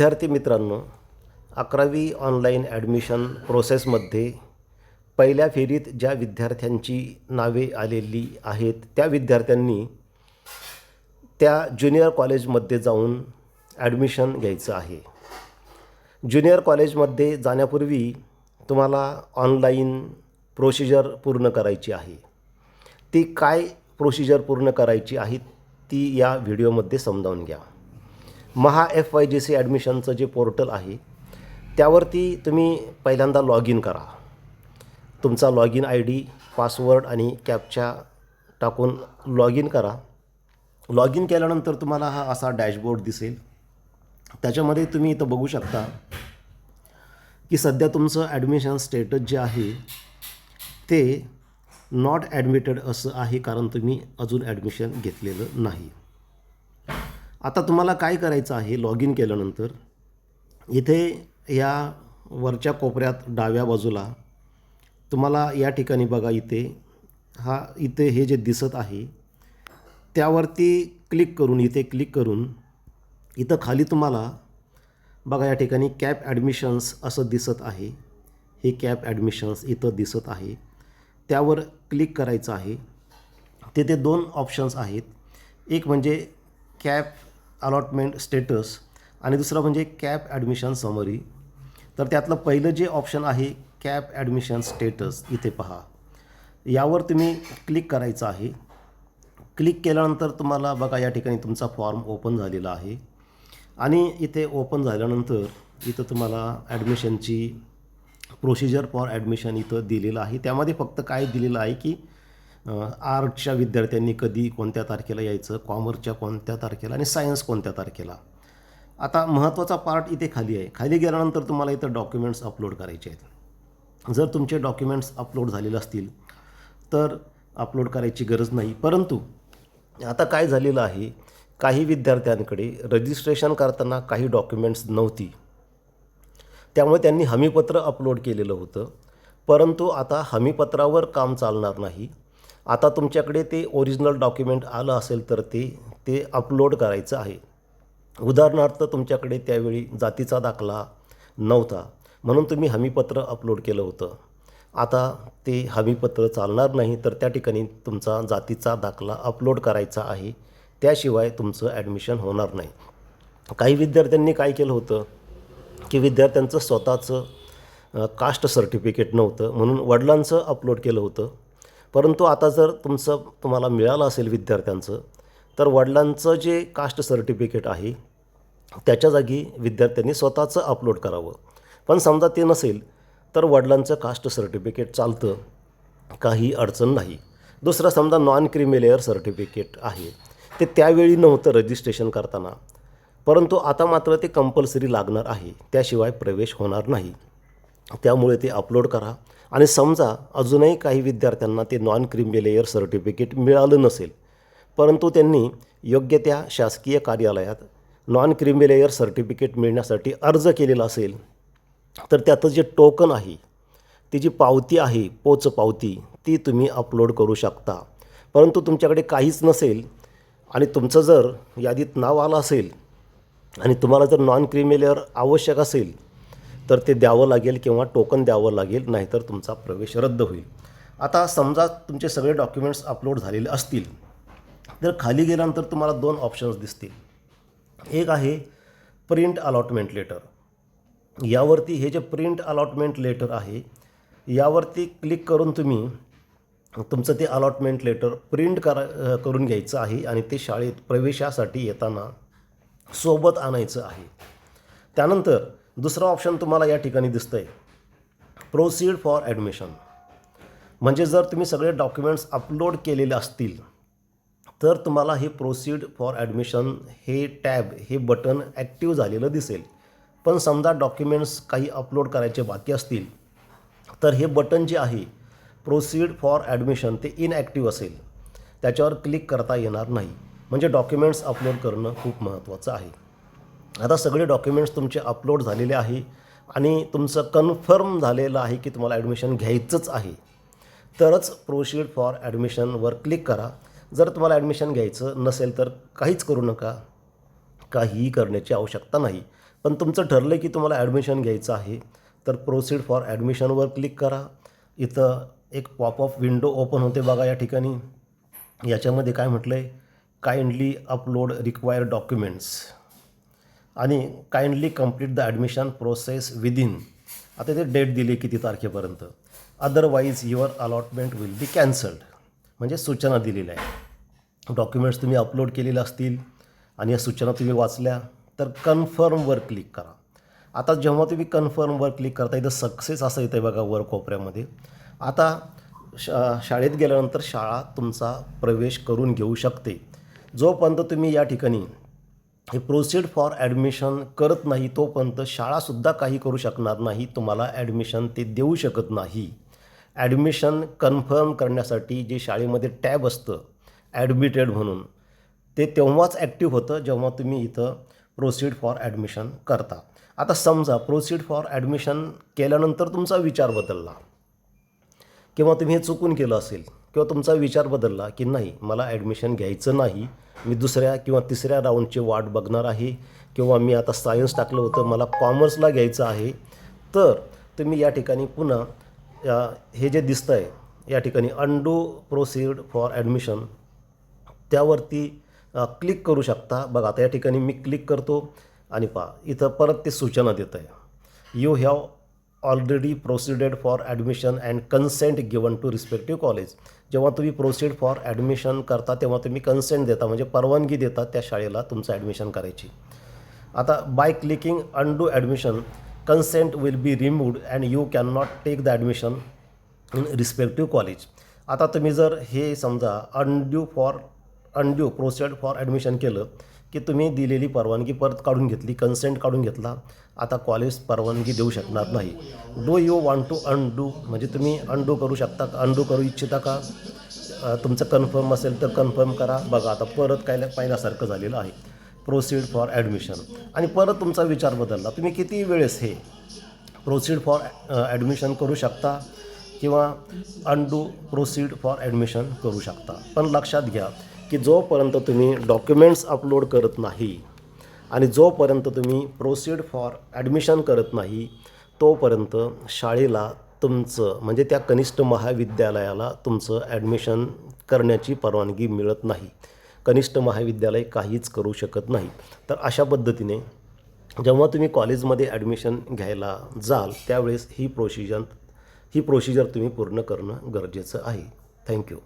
विद्यार्थी मित्रांनो अकरावी ऑनलाईन ॲडमिशन प्रोसेसमध्ये पहिल्या फेरीत ज्या विद्यार्थ्यांची नावे आलेली आहेत त्या विद्यार्थ्यांनी त्या ज्युनियर कॉलेजमध्ये जाऊन ॲडमिशन घ्यायचं आहे. ज्युनियर कॉलेजमध्ये जाण्यापूर्वी तुम्हाला ऑनलाईन प्रोसिजर पूर्ण करायची आहे. ती काय प्रोसिजर पूर्ण करायची आहे ती या व्हिडिओमध्ये समजावून घ्या. Maha F Y J C ॲडमिशनचं जे पोर्टल आहे त्यावरती तुम्ही पहिल्यांदा लॉग इन करा. तुमचा log in I D password आणि कॅपच्या टाकून लॉग इन करा. लॉग इन केल्यानंतर तुम्हाला हा असा डॅशबोर्ड दिसेल. त्याच्यामध्ये तुम्ही इथं बघू शकता की सध्या तुमचं ॲडमिशन स्टेटस जे आहे ते नॉट ॲडमिटेड असं आहे कारण तुम्ही अजून ॲडमिशन घेतलेलं नाही. आता तुम्हाला काय करायचं आहे लॉग इन केल्यानंतर? इथे या वरच्या कोपऱ्यात डाव्या बाजूला तुम्हाला या ठिकाणी बघा इथे. हा इथे हे जे दिसत आहे त्यावरती क्लिक करून इथे क्लिक करून इथं खाली तुम्हाला बघा या ठिकाणी कॅप ॲडमिशन्स असं दिसत आहे. हे कॅप ॲडमिशन्स इथं दिसत आहे. त्यावर क्लिक करायचं आहे. तिथे दोन ऑप्शन्स आहेत. एक म्हणजे कॅप अलॉटमेंट स्टेटस आणि दुसरं म्हणजे कॅप ॲडमिशन समरी तर त्यातलं पहिलं जे ऑप्शन आहे कॅप ॲडमिशन स्टेटस इथे पहा. यावर तुम्ही क्लिक करायचं आहे. क्लिक केल्यानंतर तुम्हाला बघा या ठिकाणी तुमचा फॉर्म ओपन झालेला आहे. आणि इथे ओपन झाल्यानंतर इथं तुम्हाला ॲडमिशनची प्रोसिजर फॉर ॲडमिशन इथं दिलेलं आहे. त्यामध्ये फक्त काय दिलेलं आहे की आर्टच्या विद्यार्थ्यांनी कधी कोणत्या तारखेला यायचं कॉमर्सच्या कोणत्या तारखेला आणि सायन्स कोणत्या तारखेला? आता महत्त्वाचा पार्ट इथे खाली आहे. खाली गेल्यानंतर तुम्हाला इथं डॉक्युमेंट्स अपलोड करायचे आहेत. जर तुमचे डॉक्युमेंट्स अपलोड झालेले असतील तर अपलोड करायची गरज नाही. परंतु आता काय झालेलं आहे काही विद्यार्थ्यांकडे रजिस्ट्रेशन करताना काही डॉक्युमेंट्स नव्हती. त्यामुळे त्यांनी हमीपत्र अपलोड केलेलं होतं. परंतु आता हमीपत्रावर काम चालणार नाही. आता तुमच्याकडे ते ओरिजिनल डॉक्युमेंट आलं असेल तर ते ते अपलोड करायचं आहे. उदाहरणार्थ तुमच्याकडे त्यावेळी जातीचा दाखला नव्हता. म्हणून तुम्ही हमीपत्र अपलोड केलं होतं. आता ते हमीपत्र चालणार नाही तर त्या ठिकाणी तुमचा जातीचा दाखला अपलोड करायचा आहे. त्याशिवाय तुमचं ॲडमिशन होणार नाही. काही विद्यार्थ्यांनी काय केलं होतं? की विद्यार्थ्यांचं स्वतःचं कास्ट सर्टिफिकेट नव्हतं. म्हणून वडिलांचं अपलोड केलं होतं. परंतु आता जर तुमचं तुम्हाला मिळालं असेल विद्यार्थ्यांचं तर वडिलांचं जे कास्ट सर्टिफिकेट आहे त्याच्या जागी विद्यार्थ्यांनी स्वतःचं अपलोड करावं. पण समजा ते नसेल तर वडिलांचं कास्ट सर्टिफिकेट चालतं काही अडचण नाही. दुसरं समजा नॉन क्रिमिलेअर सर्टिफिकेट आहे ते त्यावेळी नव्हतं रजिस्ट्रेशन करताना. परंतु आता मात्र ते कंपल्सरी लागणार आहे त्याशिवाय प्रवेश होणार नाही. त्यामुळे ते अपलोड करा. आणि समजा अजूनही काही विद्यार्थ्यांना ते नॉन क्रिमिलेअर सर्टिफिकेट मिळालं नसेल परंतु त्यांनी योग्य त्या शासकीय कार्यालयात नॉन क्रिमिलेअर सर्टिफिकेट मिळण्यासाठी अर्ज केलेला असेल तर त्याचं जे टोकन आहे ती जी पावती आहे पोच पावती ती तुम्ही अपलोड करू शकता. परंतु तुमच्याकडे काहीच नसेल आणि तुमचं जर यादीत नाव आलं असेल आणि तुम्हाला जर नॉन क्रिमिलेअर आवश्यक असेल तर ते द्यावं लागेल किंवा टोकन द्यावं लागेल नाहीतर तुमचा प्रवेश रद्द होईल. आता समजा तुमचे सगळे डॉक्युमेंट्स अपलोड झालेले असतील तर खाली गेल्यानंतर तुम्हाला दोन ऑप्शन्स दिसतील. एक आहे प्रिंट अलॉटमेंट लेटर यावरती हे जे प्रिंट अलॉटमेंट लेटर आहे यावरती क्लिक करून तुम्ही तुमचं ते अलॉटमेंट लेटर प्रिंट करा करून घ्यायचं आहे आणि ते शाळेत प्रवेशासाठी येताना सोबत आणायचं आहे. त्यानंतर दुसरं ऑप्शन तुम्हाला या ठिकाणी दिसतं आहे प्रोसीड फॉर ॲडमिशन म्हणजे जर तुम्ही सगळे डॉक्युमेंट्स अपलोड केलेले असतील तर तुम्हाला हे प्रोसीड फॉर ॲडमिशन हे टॅब हे बटन ॲक्टिव्ह झालेलं दिसेल. पण समजा डॉक्युमेंट्स काही अपलोड करायचे बाकी असतील तर हे बटन जे आहे प्रोसीड फॉर ॲडमिशन ते इनॲक्टिव्ह असेल. त्याच्यावर क्लिक करता येणार नाही. म्हणजे डॉक्युमेंट्स अपलोड करणं खूप महत्त्वाचं आहे. आता सगळे डॉक्युमेंट्स तुमचे अपलोड झालेले आहे आणि तुमचं कन्फर्म झालेलं आहे की तुम्हाला ॲडमिशन घ्यायचंच आहे. तरच प्रोसीड फॉर ॲडमिशनवर क्लिक करा. जर तुम्हाला ॲडमिशन घ्यायचं नसेल तर काहीच करू नका. काहीही करण्याची आवश्यकता नाही. पण तुमचं ठरलं की तुम्हाला ॲडमिशन घ्यायचं आहे तर प्रोसीड फॉर ॲडमिशनवर क्लिक करा. इथं एक पॉपअप विंडो ओपन होते बघा या ठिकाणी. याच्यामध्ये काय म्हटलं आहे काइंडली अपलोड रिक्वायर्ड डॉक्युमेंट्स आणि kindly complete the admission process within आता ते डेट दिली किती तारखेपर्यंत? Otherwise your allotment will be cancelled म्हणजे सूचना दिलेल्या आहे डॉक्युमेंट्स तुम्ही अपलोड केलेले असतील आणि या सूचना तुम्ही वाचल्या तर कन्फर्मवर क्लिक करा. आता जेव्हा तुम्ही कन्फर्मवर क्लिक करता इथं सक्सेस असं येतं बघा वर कोपऱ्यामध्ये. आता शा शाळेत गेल्यानंतर शाळा तुमचा प्रवेश करून घेऊ शकते. जोपर्यंत तुम्ही या ठिकाणी हे प्रोसीड फॉर ॲडमिशन करत नाही तोपर्यंत शाळासुद्धा काही करू शकणार नाही. तुम्हाला ॲडमिशन ते देऊ शकत नाही. ॲडमिशन कन्फर्म करण्यासाठी जे शाळेमध्ये टॅब असतं ॲडमिटेड म्हणून ते तेव्हाच ॲक्टिव्ह होतं जेव्हा तुम्ही इथं प्रोसीड फॉर ॲडमिशन करता. आता समजा प्रोसीड फॉर ॲडमिशन केल्यानंतर तुमचा विचार बदलला. किंवा तुम्ही हे चुकून केलं असेल किंवा तुमचा विचार बदलला की नाही मला ॲडमिशन घ्यायचं नाही मी दुसऱ्या किंवा तिसऱ्या राऊंडची वाट बघणार आहे किंवा मी आता सायन्स टाकलं होतं मला कॉमर्सला घ्यायचं आहे तर तुम्ही या ठिकाणी पुन्हा हे जे दिसतं आहे या ठिकाणी अंडू प्रोसीड फॉर ॲडमिशन त्यावरती क्लिक करू शकता. बघा आता या ठिकाणी मी क्लिक करतो आणि पहा इथं परत ते सूचना देत आहे you have already proceeded for admission and consent given to respective college जेव्हा तुम्ही प्रोसिड फॉर ॲडमिशन करता तेव्हा तुम्ही कन्सेंट देता म्हणजे परवानगी देता त्या शाळेला तुमचं ॲडमिशन करायची. आता by clicking undo admission consent will be removed and you can not take the admission in respective college आता तुम्ही जर हे समजा undo for undo proceed for admission केलं की तुम्ही दिलेली परवानगी परत काढून घेतली कन्सेंट काढून घेतला आता कॉलेज परवानगी देऊ शकणार नाही. Do you want to undo म्हणजे तुम्ही अनडू करू शकता अनडू करू इच्छिता का? तुमचं कन्फर्म असेल तर कन्फर्म करा. बघा आता परत काय पाहिल्यासारखं झालेलं आहे. प्रोसीड फॉर ॲडमिशन आणि परत तुमचा विचार बदलला. तुम्ही किती वेळेस हे प्रोसीड फॉर ॲडमिशन करू शकता? किंवा अनडू प्रोसीड फॉर ॲडमिशन करू शकता? पण लक्षात घ्या की जोपर्यंत तुम्ही डॉक्युमेंट्स अपलोड करत नाही आणि जोपर्यंत तुम्ही प्रोसीड फॉर ॲडमिशन करत नाही तोपर्यंत शाळेला तुमचं म्हणजे त्या कनिष्ठ महाविद्यालयाला तुमचं ॲडमिशन करण्याची परवानगी मिळत नाही. कनिष्ठ महाविद्यालय काहीच करू शकत नाही. तर अशा पद्धतीने जेव्हा तुम्ही कॉलेजमध्ये ॲडमिशन घ्यायला जाल त्यावेळेस ही प्रोसिजर ही प्रोसिजर तुम्ही पूर्ण करणं गरजेचं आहे. थँक्यू.